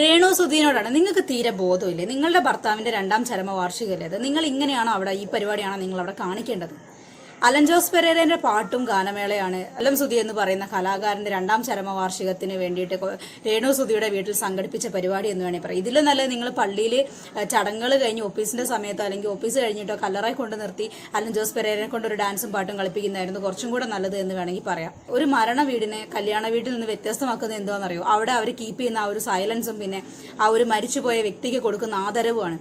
രേണു സുധീനോടാണ്. നിങ്ങൾക്ക് തീരെ ബോധമില്ലേ? നിങ്ങളുടെ ഭർത്താവിന്റെ രണ്ടാം ചരമവാർഷികമല്ലേ അത്? നിങ്ങൾ ഇങ്ങനെയാണോ അവിടെ ഈ പരിപാടിയാണോ നിങ്ങൾ അവിടെ കാണിക്കേണ്ടത്? അലൻ ജോസ് പെരേരന്റെ പാട്ടും ഗാനമേളയാണ്. അലം സുധി എന്ന് പറയുന്ന കലാകാരന്റെ രണ്ടാം ചരമവാർഷികത്തിന് വേണ്ടിയിട്ട് രേണു സുധിയുടെ വീട്ടിൽ സംഘടിപ്പിച്ച പരിപാടി എന്ന് വേണമെങ്കിൽ പറയാം. ഇതിൽ നല്ലത് നിങ്ങൾ പള്ളിയിൽ ചടങ്ങുകൾ കഴിഞ്ഞ് ഓഫീസിന്റെ സമയത്തോ അല്ലെങ്കിൽ ഓഫീസ് കഴിഞ്ഞിട്ടോ കല്ലറായി കൊണ്ട് നിർത്തി അലൻ ജോസ് പെരേരനെ കൊണ്ട് ഒരു ഡാൻസും പാട്ടും കളിപ്പിക്കുന്നതായിരുന്നു കുറച്ചും കൂടെ നല്ലത് എന്ന് വേണമെങ്കിൽ പറയാം. ഒരു മരണ വീടിനെ കല്യാണ വീട്ടിൽ നിന്ന് വ്യത്യസ്തമാക്കുന്നത് എന്താണെന്നറിയോ അവിടെ അവർ കീപ്പ് ചെയ്യുന്ന ആ ഒരു സൈലൻസും പിന്നെ ആ ഒരു മരിച്ചുപോയ വ്യക്തിക്ക് കൊടുക്കുന്ന ആദരവുമാണ്.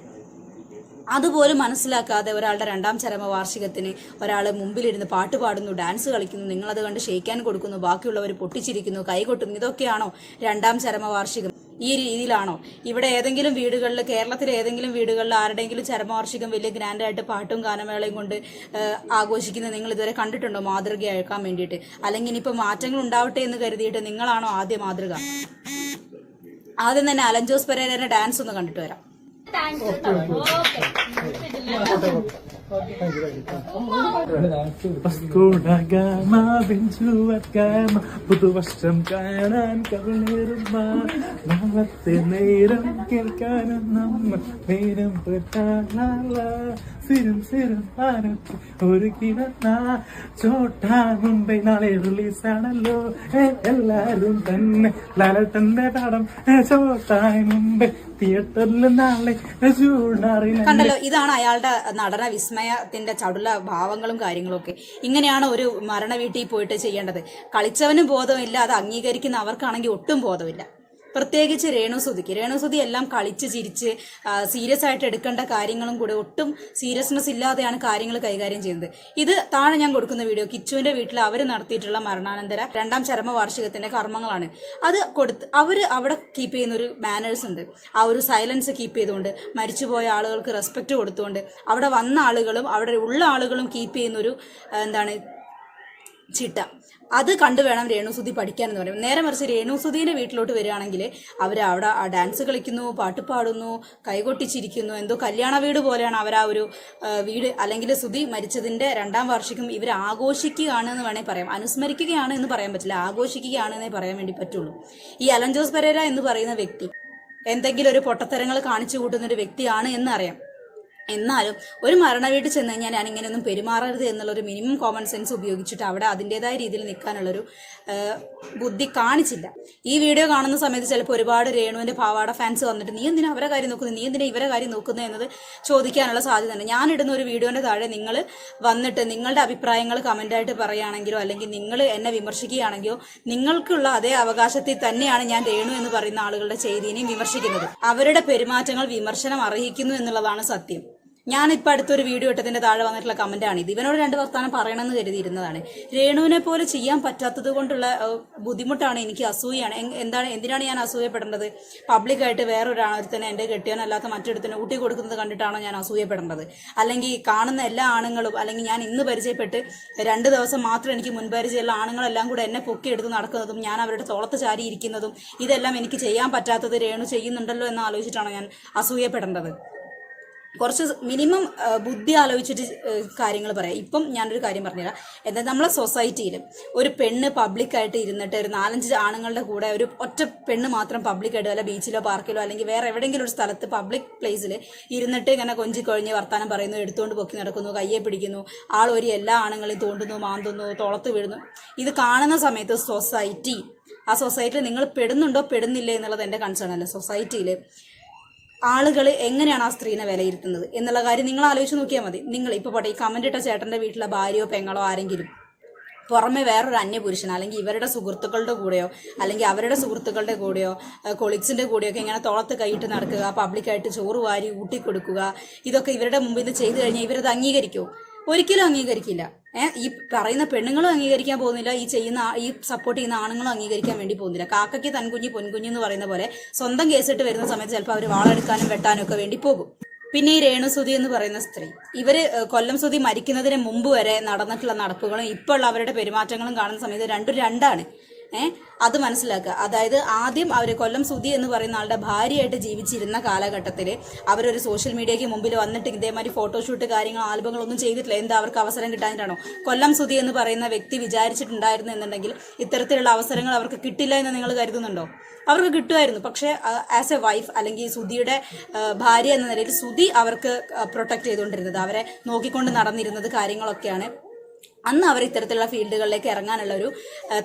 അതുപോലും മനസ്സിലാക്കാതെ ഒരാളുടെ രണ്ടാം ചരമ വാർഷികത്തിന് ഒരാൾ മുമ്പിലിരുന്ന് പാട്ട് പാടുന്നു ഡാൻസ് കളിക്കുന്നു നിങ്ങളത് കണ്ട് ഷെയ്ക്കാൻ കൊടുക്കുന്നു ബാക്കിയുള്ളവർ പൊട്ടിച്ചിരിക്കുന്നു കൈകൊട്ടുന്നു ഇതൊക്കെയാണോ രണ്ടാം ചരമ വാർഷികം? ഈ രീതിയിലാണോ? ഇവിടെ ഏതെങ്കിലും വീടുകളിൽ കേരളത്തിലെ ഏതെങ്കിലും വീടുകളിൽ ആരുടെയെങ്കിലും ചരമവാർഷികം വലിയ ഗ്രാൻഡായിട്ട് പാട്ടും ഗാനമേളയും കൊണ്ട് ആഘോഷിക്കുന്നത് നിങ്ങൾ ഇതുവരെ കണ്ടിട്ടുണ്ടോ? മാതൃകയാക്കാൻ വേണ്ടിയിട്ട്. അല്ലെങ്കിൽ ഇനിയിപ്പോൾ മാറ്റങ്ങൾ ഉണ്ടാവട്ടെ എന്ന് കരുതിയിട്ട് നിങ്ങളാണോ ആദ്യ മാതൃക? ആദ്യം തന്നെ അലൻ ജോസ് പെരേരയുടെ ഡാൻസ് ഒന്ന് കണ്ടിട്ട് വരാം. പസ്കോടഗാമ ബിഞ്ചുവഗാമ പുതുവർഷം കാണാൻ കവിളേറുമ നാളത്തെ നേരം കേൾക്കാനും നമ്മൾ നേരം പെട്ടാല സിരം സിരം ഒരു കിടന്ന ചോട്ടാ മുംബൈ നാളെ റിലീസാണല്ലോ എല്ലാരും തന്നെ ലാലട്ടന്റെ പടം ചോട്ടാ മുംബൈ തിയേറ്ററിൽ നാളെ കണ്ടല്ലോ ഇതാണ് അയാളുടെ നടന വിസ്മയത്തിന്റെ ചടുല ഭാവങ്ങളും കാര്യങ്ങളും ഒക്കെ ഇങ്ങനെയാണ് ഒരു മരണ വീട്ടിൽ പോയിട്ട് ചെയ്യേണ്ടത്. കളിച്ചവനും ബോധമില്ല അത് അംഗീകരിക്കുന്ന അവർക്കാണെങ്കിൽ ഒട്ടും ബോധമില്ല. പ്രത്യേകിച്ച് രേണുസുതിക്ക് രേണുസുതി എല്ലാം കളിച്ച് ചിരിച്ച് സീരിയസ് ആയിട്ട് എടുക്കേണ്ട കാര്യങ്ങളും കൂടെ ഒട്ടും സീരിയസ്നെസ് ഇല്ലാതെയാണ് കാര്യങ്ങൾ കൈകാര്യം ചെയ്യുന്നത്. ഇത് താഴെ ഞാൻ കൊടുക്കുന്ന വീഡിയോ കിച്ചുവിന്റെ വീട്ടിൽ അവർ നടത്തിയിട്ടുള്ള മരണാനന്തര രണ്ടാം ചരമ വാർഷികത്തിന്റെ കർമ്മങ്ങളാണ്. അത് കൊടുത്ത് അവർ അവിടെ കീപ്പ് ചെയ്യുന്ന ഒരു മാനേഴ്സ് ഉണ്ട്. ആ ഒരു സൈലൻസ് കീപ്പ് ചെയ്തുകൊണ്ട് മരിച്ചുപോയ ആളുകൾക്ക് റെസ്പെക്ട് കൊടുത്തുകൊണ്ട് അവിടെ വന്ന ആളുകളും അവിടെ ഉള്ള ആളുകളും കീപ്പ് ചെയ്യുന്ന ഒരു എന്താണ് ചിട്ട. അത് കണ്ടു വേണം രേണുസുതി പഠിക്കാൻ എന്ന് പറയും നേരെ മറിച്ച് രേണുസുതിന്റെ വീട്ടിലോട്ട് വരികയാണെങ്കിൽ അവർ അവിടെ ഡാൻസ് കളിക്കുന്നു പാട്ട് പാടുന്നു കൈകൊട്ടിച്ചിരിക്കുന്നു. എന്തോ കല്യാണ വീട് പോലെയാണ് അവർ ആ ഒരു വീട്. അല്ലെങ്കിൽ സുതി മരിച്ചതിന്റെ രണ്ടാം വാർഷികം ഇവർ ആഘോഷിക്കുകയാണ് എന്ന് വേണേൽ പറയാം. അനുസ്മരിക്കുകയാണ് എന്ന് പറയാൻ പറ്റില്ല. ആഘോഷിക്കുകയാണ് എന്നേ പറയാൻ വേണ്ടി പറ്റുള്ളൂ. ഈ അലൻജോസ് പെരേര എന്ന് പറയുന്ന വ്യക്തി എന്തെങ്കിലും ഒരു പൊട്ടത്തരങ്ങൾ കാണിച്ചു കൂട്ടുന്ന ഒരു വ്യക്തിയാണ് എന്നറിയാം എന്നാലും ഒരു മരണ വീട്ടിൽ ചെന്ന് കഴിഞ്ഞാൽ ഞാൻ ഇങ്ങനെയൊന്നും പെരുമാറരുത് എന്നുള്ളൊരു മിനിമം കോമൺ സെൻസ് ഉപയോഗിച്ചിട്ട് അവിടെ അതിന്റെതായ രീതിയിൽ നിൽക്കാനുള്ളൊരു ബുദ്ധി കാണിച്ചില്ല. ഈ വീഡിയോ കാണുന്ന സമയത്ത് ചിലപ്പോൾ ഒരുപാട് രേണുവിന്റെ പാവാട ഫാൻസ് വന്നിട്ട് നീ എന്തിനാ അവരെ കാര്യം നോക്കുന്നത് നീ എന്തിനാ ഇവരെ കാര്യം നോക്കുന്നത് എന്നത് ചോദിക്കാനുള്ള സാധ്യത ഉണ്ട് ഞാൻ ഇടുന്ന ഒരു വീഡിയോന്റെ താഴെ നിങ്ങൾ വന്നിട്ട് നിങ്ങളുടെ അഭിപ്രായങ്ങൾ കമന്റായിട്ട് പറയുകയാണെങ്കിലോ അല്ലെങ്കിൽ നിങ്ങൾ എന്നെ വിമർശിക്കുകയാണെങ്കിലോ നിങ്ങൾക്കുള്ള അതേ അവകാശത്തിൽ തന്നെയാണ് ഞാൻ രേണു എന്ന് പറയുന്ന ആളുകളുടെ ചെയ്തിനെയും വിമർശിക്കുന്നത്. അവരുടെ പെരുമാറ്റങ്ങൾ വിമർശനം അർഹിക്കുന്നു എന്നുള്ളതാണ് സത്യം. ഇപ്പൊ അടുത്തൊരു വീഡിയോ ഇട്ടതിന്റെ താഴെ വന്നിട്ടുള്ള കമന്റ് ആണ്. ഇത് ഇവനോട് രണ്ട് വർത്താനം പറയണമെന്ന് കരുതിയിരുന്നതാണ്. രേണുവിനെ പോലെ ചെയ്യാൻ പറ്റാത്തത് കൊണ്ടുള്ള ബുദ്ധിമുട്ടാണ് എനിക്ക് അസൂയാണ് എന്താണ് എന്തിനാണ് ഞാൻ അസൂയപ്പെടേണ്ടത്? പബ്ലിക്കായിട്ട് വേറൊരാളത്തിന് എന്റെ കെട്ടിയവനല്ലാത്ത മറ്റൊരുത്തിന് ഊട്ടി കൊടുക്കുന്നത് കണ്ടിട്ടാണോ ഞാൻ അസൂയപ്പെടേണ്ടത്? അല്ലെങ്കിൽ കാണുന്ന എല്ലാ ആണുങ്ങളും അല്ലെങ്കിൽ ഞാൻ ഇന്ന് പരിചയപ്പെട്ട് രണ്ട് ദിവസം മാത്രം എനിക്ക് മുൻപരിചയമുള്ള ആണുങ്ങളെല്ലാം കൂടെ എന്നെ പൊക്കിയെടുത്ത് നടക്കുന്നതും ഞാൻ അവരുടെ തോളത്ത് ചാരിയിരിക്കുന്നതും ഇതെല്ലാം എനിക്ക് ചെയ്യാൻ പറ്റാത്തത് രേണു ചെയ്യുന്നുണ്ടല്ലോ എന്ന് ആലോചിച്ചിട്ടാണോ ഞാൻ അസൂയപ്പെടേണ്ടത്? കുറച്ച് മിനിമം ബുദ്ധി ആലോചിച്ചിട്ട് കാര്യങ്ങൾ പറയാം. ഇപ്പം ഞാനൊരു കാര്യം പറഞ്ഞുതരാം. എന്താ നമ്മളെ സൊസൈറ്റിയിൽ ഒരു പെണ്ണ് പബ്ലിക്കായിട്ട് ഇരുന്നിട്ട് ഒരു നാലഞ്ച് ആണുങ്ങളുടെ കൂടെ ഒരു ഒറ്റ പെണ്ണ് മാത്രം പബ്ലിക്കായിട്ട് വല്ല ബീച്ചിലോ പാർക്കിലോ അല്ലെങ്കിൽ വേറെ എവിടെയെങ്കിലും ഒരു സ്ഥലത്ത് പബ്ലിക് പ്ലേസിൽ ഇരുന്നിട്ട് ഇങ്ങനെ കൊഞ്ചി കൊഴിഞ്ഞ് വർത്താനം പറയുന്നു എടുത്തുകൊണ്ട് പൊക്കി നടക്കുന്നു കയ്യെ പിടിക്കുന്നു ആൾ ഒരു എല്ലാ ആണുങ്ങളെയും തോണ്ടുന്നു മാന്തുന്നു തോളത്ത് വീഴുന്നു. ഇത് കാണുന്ന സമയത്ത് സൊസൈറ്റി ആ സൊസൈറ്റിയിൽ നിങ്ങൾ പെടുന്നുണ്ടോ പെടുന്നില്ലേ എന്നുള്ളത് എന്റെ കൺസേൺ അല്ല. സൊസൈറ്റിയിൽ ആളുകൾ എങ്ങനെയാണ് ആ സ്ത്രീനെ വിലയിരുത്തുന്നത് എന്നുള്ള കാര്യം നിങ്ങൾ ആലോചിച്ച് നോക്കിയാൽ മതി. നിങ്ങൾ ഇപ്പോൾ പോട്ടെ ഈ കമന്റ് ഇട്ട ചേട്ടന്റെ വീട്ടിലെ ഭാര്യയോ പെങ്ങളോ ആരെങ്കിലും പുറമെ വേറൊരു അന്യപുരുഷൻ അല്ലെങ്കിൽ ഇവരുടെ സുഹൃത്തുക്കളുടെ കൂടെയോ അല്ലെങ്കിൽ അവരുടെ സുഹൃത്തുക്കളുടെ കൂടെയോ കൊളിക്സിന്റെ കൂടെയോ ഒക്കെ ഇങ്ങനെ തോളത്ത് കൈയിട്ട് നടക്കുക പബ്ലിക്കായിട്ട് ചോറ് വാരി ഊട്ടി കൊടുക്കുക ഇതൊക്കെ ഇവരുടെ മുമ്പിൽ നിന്ന് ചെയ്തു കഴിഞ്ഞാൽ ഇവരത് അംഗീകരിക്കുമോ ഒരിക്കലും അംഗീകരിക്കില്ല. ഏഹ് ഈ പറയുന്ന പെണ്ണുങ്ങളും അംഗീകരിക്കാൻ പോകുന്നില്ല ഈ ചെയ്യുന്ന ഈ സപ്പോർട്ട് ചെയ്യുന്ന ആണുങ്ങളും അംഗീകരിക്കാൻ വേണ്ടി പോകുന്നില്ല. കാക്കയ്ക്ക് തൻകുഞ്ഞി പൊൻകുഞ്ഞി എന്ന് പറയുന്ന പോലെ സ്വന്തം കേസിട്ട് വരുന്ന സമയത്ത് ചിലപ്പോൾ അവർ വാളെടുക്കാനും വെട്ടാനും ഒക്കെ വേണ്ടി പോകും. പിന്നെ ഈ രേണുസുതി എന്ന് പറയുന്ന സ്ത്രീ. ഇവർ കൊല്ലം സുതി മരിക്കുന്നതിന് മുമ്പ് വരെ നടന്നിട്ടുള്ള നടപ്പുകളും ഇപ്പോൾ അവരുടെ പെരുമാറ്റങ്ങളും കാണുന്ന സമയത്ത് രണ്ടും രണ്ടാണ്. അത് മനസ്സിലാക്കുക. അതായത് ആദ്യം അവർ കൊല്ലം സുധി എന്ന് പറയുന്ന ആളുടെ ഭാര്യയായിട്ട് ജീവിച്ചിരുന്ന കാലഘട്ടത്തിൽ അവരൊരു സോഷ്യൽ മീഡിയയ്ക്ക് മുമ്പിൽ വന്നിട്ട് ഇതേമാതിരി ഫോട്ടോഷൂട്ട് കാര്യങ്ങൾ ആൽബങ്ങളൊന്നും ചെയ്തിട്ടില്ല. എന്താ അവർക്ക് അവസരം കിട്ടാനിട്ടാണോ കൊല്ലം സുധി എന്ന് പറയുന്ന വ്യക്തി വിചാരിച്ചിട്ടുണ്ടായിരുന്നു എന്നുണ്ടെങ്കിൽ ഇത്തരത്തിലുള്ള അവസരങ്ങൾ അവർക്ക് കിട്ടില്ല എന്ന് നിങ്ങൾ കരുതുന്നുണ്ടോ? അവർക്ക് കിട്ടുമായിരുന്നു. പക്ഷേ ആസ് എ വൈഫ് അല്ലെങ്കിൽ സുധിയുടെ ഭാര്യ എന്ന നിലയിൽ സുധി അവർക്ക് പ്രൊട്ടക്ട് ചെയ്തുകൊണ്ടിരുന്നത് അവരെ നോക്കിക്കൊണ്ട് നടന്നിരുന്നത് കാര്യങ്ങളൊക്കെയാണ്. അന്ന് അവർ ഇത്തരത്തിലുള്ള ഫീൽഡുകളിലേക്ക് ഇറങ്ങാനുള്ള ഒരു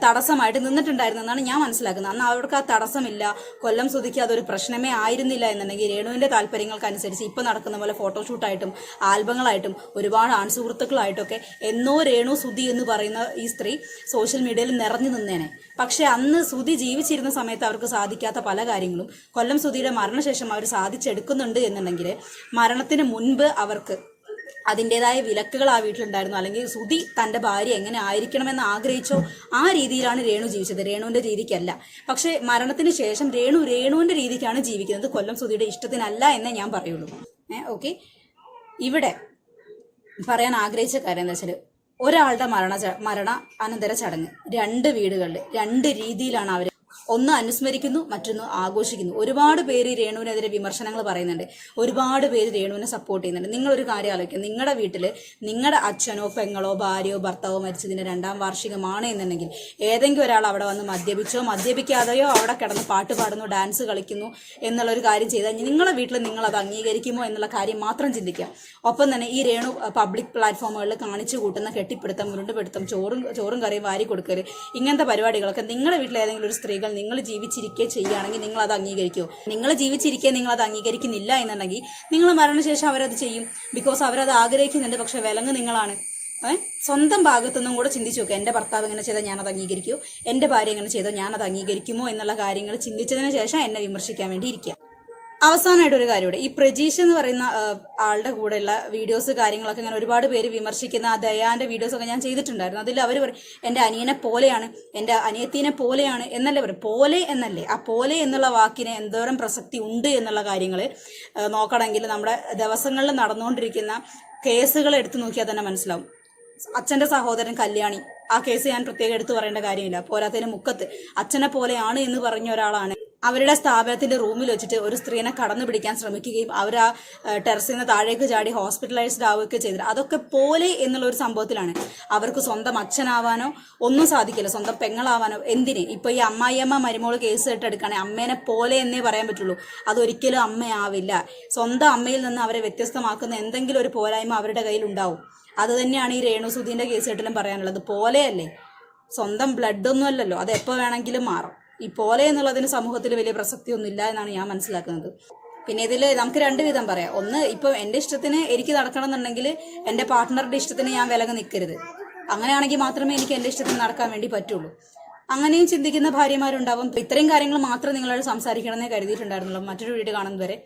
തടസ്സമായിട്ട് നിന്നിട്ടുണ്ടായിരുന്നെന്നാണ് ഞാൻ മനസ്സിലാക്കുന്നത്. അന്ന് അവർക്ക് ആ തടസ്സമില്ല. കൊല്ലം സുധിക്ക് അതൊരു പ്രശ്നമേ ആയിരുന്നില്ല എന്നുണ്ടെങ്കിൽ രേണുവിന്റെ താല്പര്യങ്ങൾക്കനുസരിച്ച് ഇപ്പം നടക്കുന്ന പോലെ ഫോട്ടോഷൂട്ടായിട്ടും ആൽബങ്ങളായിട്ടും ഒരുപാട് ആൺസുഹൃത്തുക്കളായിട്ടൊക്കെ എന്നോ രേണു സുധി എന്ന് പറയുന്ന ഈ സ്ത്രീ സോഷ്യൽ മീഡിയയിൽ നിറഞ്ഞു നിന്നേനെ. പക്ഷേ അന്ന് സുധി ജീവിച്ചിരുന്ന സമയത്ത് അവർക്ക് സാധിക്കാത്ത പല കാര്യങ്ങളും കൊല്ലം സുധിയുടെ മരണശേഷം അവർ സാധിച്ചെടുക്കുന്നുണ്ട് എന്നുണ്ടെങ്കിൽ മരണത്തിന് മുൻപ് അവർക്ക് അതിന്റെതായ വിലക്കുകൾ ആ വീട്ടിലുണ്ടായിരുന്നു. അല്ലെങ്കിൽ സുധി തന്റെ ഭാര്യ എങ്ങനെ ആയിരിക്കണമെന്ന് ആഗ്രഹിച്ചോ ആ രീതിയിലാണ് രേണു ജീവിച്ചത്. രേണുവിന്റെ രീതിക്കല്ല. പക്ഷേ മരണത്തിന് ശേഷം രേണു രേണുവിന്റെ രീതിക്കാണ് ജീവിക്കുന്നത്. കൊല്ലം സുധിയുടെ ഇഷ്ടത്തിനല്ല എന്നേ ഞാൻ പറയുള്ളൂ. ഏ ഓക്കെ. ഇവിടെ പറയാൻ ആഗ്രഹിച്ച കാര്യം എന്താ വെച്ചാൽ ഒരാളുടെ മരണ മരണ അനന്തര ചടങ്ങ്. രണ്ട് വീടുകളിൽ രണ്ട് രീതിയിലാണ് അവർ ഒന്ന് അനുസ്മരിക്കുന്നു മറ്റൊന്ന് ആഘോഷിക്കുന്നു. ഒരുപാട് പേര് രേണുവിനെതിരെ വിമർശനങ്ങൾ പറയുന്നുണ്ട്. ഒരുപാട് പേര് രേണുവിനെ സപ്പോർട്ട് ചെയ്യുന്നുണ്ട്. നിങ്ങളൊരു കാര്യം ആലോചിക്കുക നിങ്ങളുടെ വീട്ടിൽ നിങ്ങളുടെ അച്ഛനോ പെങ്ങളോ ഭാര്യയോ ഭർത്താവോ മരിച്ചതിന്റെ രണ്ടാം വാർഷികമാണ് എന്നുണ്ടെങ്കിൽ ഏതെങ്കിലും ഒരാൾ അവിടെ വന്ന് മദ്യപിച്ചോ മദ്യപിക്കാതെയോ അവിടെ കിടന്ന് പാട്ട് പാടുന്നു ഡാൻസ് കളിക്കുന്നു എന്നുള്ളൊരു കാര്യം ചെയ്താൽ നിങ്ങളുടെ വീട്ടിൽ നിങ്ങൾ അത് അംഗീകരിക്കുമോ എന്നുള്ള കാര്യം മാത്രം ചിന്തിക്കുക ഒപ്പം തന്നെ ഈ രേണു പബ്ലിക് പ്ലാറ്റ്ഫോമുകളിൽ കാണിച്ചു കൂട്ടുന്ന കെട്ടിപ്പിടുത്തം ഉരുണ്ടുപിടുത്തം ചോറും ചോറും കറിയും വാരി കൊടുക്കൽ ഇങ്ങനത്തെ പരിപാടികളൊക്കെ നിങ്ങളുടെ വീട്ടിൽ ഏതെങ്കിലും ഒരു സ്ത്രീകൾ നിങ്ങൾ ജീവിച്ചിരിക്കെ ചെയ്യുകയാണെങ്കിൽ നിങ്ങൾ അത് അംഗീകരിക്കുമോ നിങ്ങൾ ജീവിച്ചിരിക്കെ നിങ്ങൾ അത് അംഗീകരിക്കുന്നില്ല എന്നുണ്ടെങ്കിൽ നിങ്ങൾ മരണശേഷം അവരത് ചെയ്യും. ബിക്കോസ് അവരത് ആഗ്രഹിക്കുന്നുണ്ട് പക്ഷെ വിലങ്ങ് നിങ്ങളാണ്? സ്വന്തം ഭാഗത്തുനിന്നും കൂടെ ചിന്തിച്ചു നോക്കുക എന്റെ ഭർത്താവ് ഇങ്ങനെ ചെയ്താൽ അത് അംഗീകരിക്കുമോ എന്റെ ഭാര്യ ഇങ്ങനെ ഞാൻ അത് അംഗീകരിക്കുമോ എന്നുള്ള കാര്യങ്ങൾ ചിന്തിച്ചതിന് ശേഷം എന്നെ വിമർശിക്കാൻ വേണ്ടി ഇരിക്കുക. അവസാനമായിട്ട് ഒരു കാര്യമുണ്ട്. ഈ പ്രജീഷ് എന്ന് പറയുന്ന ആളുടെ കൂടെയുള്ള വീഡിയോസ് കാര്യങ്ങളൊക്കെ ഞാൻ ഒരുപാട് പേര് വിമർശിക്കുന്ന ആ ദയാന്റെ വീഡിയോസ് ഒക്കെ ഞാൻ ചെയ്തിട്ടുണ്ടായിരുന്നു. അതിൽ അവർ പറയും എന്റെ അനിയനെ പോലെയാണ് എന്റെ അനിയത്തിനെ പോലെയാണ് എന്നല്ലേ പറയും. പോലെ എന്നല്ലേ. ആ പോലെ എന്നുള്ള വാക്കിന് എന്തോരം പ്രസക്തി ഉണ്ട് എന്നുള്ള കാര്യങ്ങൾ നോക്കണമെങ്കിൽ നമ്മുടെ ദിവസങ്ങളിൽ നടന്നുകൊണ്ടിരിക്കുന്ന കേസുകൾ എടുത്തു നോക്കിയാൽ തന്നെ മനസ്സിലാവും. അച്ഛന്റെ സഹോദരൻ കല്യാണി ആ കേസ് ഞാൻ പ്രത്യേകം എടുത്തു പറയേണ്ട കാര്യമില്ല. പോരാത്തതിന് മുക്കത്ത് അച്ഛനെ പോലെയാണ് എന്ന് പറഞ്ഞ ഒരാളാണ് അവരുടെ സ്ഥാപനത്തിന്റെ റൂമിൽ വെച്ചിട്ട് ഒരു സ്ത്രീനെ കടന്നു പിടിക്കാൻ ശ്രമിക്കുകയും അവർ ആ ടെറസിൽ നിന്ന് താഴേക്ക് ചാടി ഹോസ്പിറ്റലൈസ്ഡ് ആവുകയൊക്കെ ചെയ്തത് അതൊക്കെ പോലെ എന്നുള്ള ഒരു സംഭവത്തിലാണ്. അവർക്ക് സ്വന്തം അച്ഛനാവാനോ ഒന്നും സാധിക്കില്ല. സ്വന്തം പെങ്ങളാവാനോ എന്തിന്? ഇപ്പൊ ഈ അമ്മായിയമ്മ മരുമോൾ കേസ് ഇട്ടെടുക്കുകയാണെങ്കിൽ അമ്മേനെ പോലെ എന്നേ പറയാൻ പറ്റുള്ളൂ. അതൊരിക്കലും അമ്മയാവില്ല. സ്വന്തം അമ്മയിൽ നിന്ന് അവരെ വ്യത്യസ്തമാക്കുന്ന എന്തെങ്കിലും ഒരു പോരായ്മ അവരുടെ കയ്യിൽ ഉണ്ടാവും. അത് തന്നെയാണ് ഈ രേണുസുധീന്റെ കേസ് കേട്ടിലും പറയാനുള്ളത്. പോലെയല്ലേ സ്വന്തം ബ്ലഡ് ഒന്നും അല്ലല്ലോ. അത് എപ്പോൾ വേണമെങ്കിലും മാറും. ഈ പോലെ എന്നുള്ളതിന് സമൂഹത്തിൽ വലിയ പ്രസക്തി ഇല്ല എന്നാണ് ഞാൻ മനസ്സിലാക്കുന്നത്. പിന്നെ ഇതിൽ നമുക്ക് രണ്ട് വിധം പറയാം. ഒന്ന് ഇപ്പം എന്റെ ഇഷ്ടത്തിന് എനിക്ക് നടക്കണം എന്നുണ്ടെങ്കിൽ എന്റെ പാർട്ട്ണറുടെ ഇഷ്ടത്തിന് ഞാൻ വിലങ്ങ് നിൽക്കരുത്. അങ്ങനെയാണെങ്കിൽ മാത്രമേ എനിക്ക് എന്റെ ഇഷ്ടത്തിന് നടക്കാൻ വേണ്ടി പറ്റുള്ളൂ. അങ്ങനെയും ചിന്തിക്കുന്ന ഭാര്യമാരുണ്ടാവും. ഇത്രയും കാര്യങ്ങൾ മാത്രം നിങ്ങളോട് സംസാരിക്കണമെന്നേ കരുതിയിട്ടുണ്ടായിരുന്നുള്ളൂ. മറ്റൊരു വീട് കാണുന്നതുവരെ.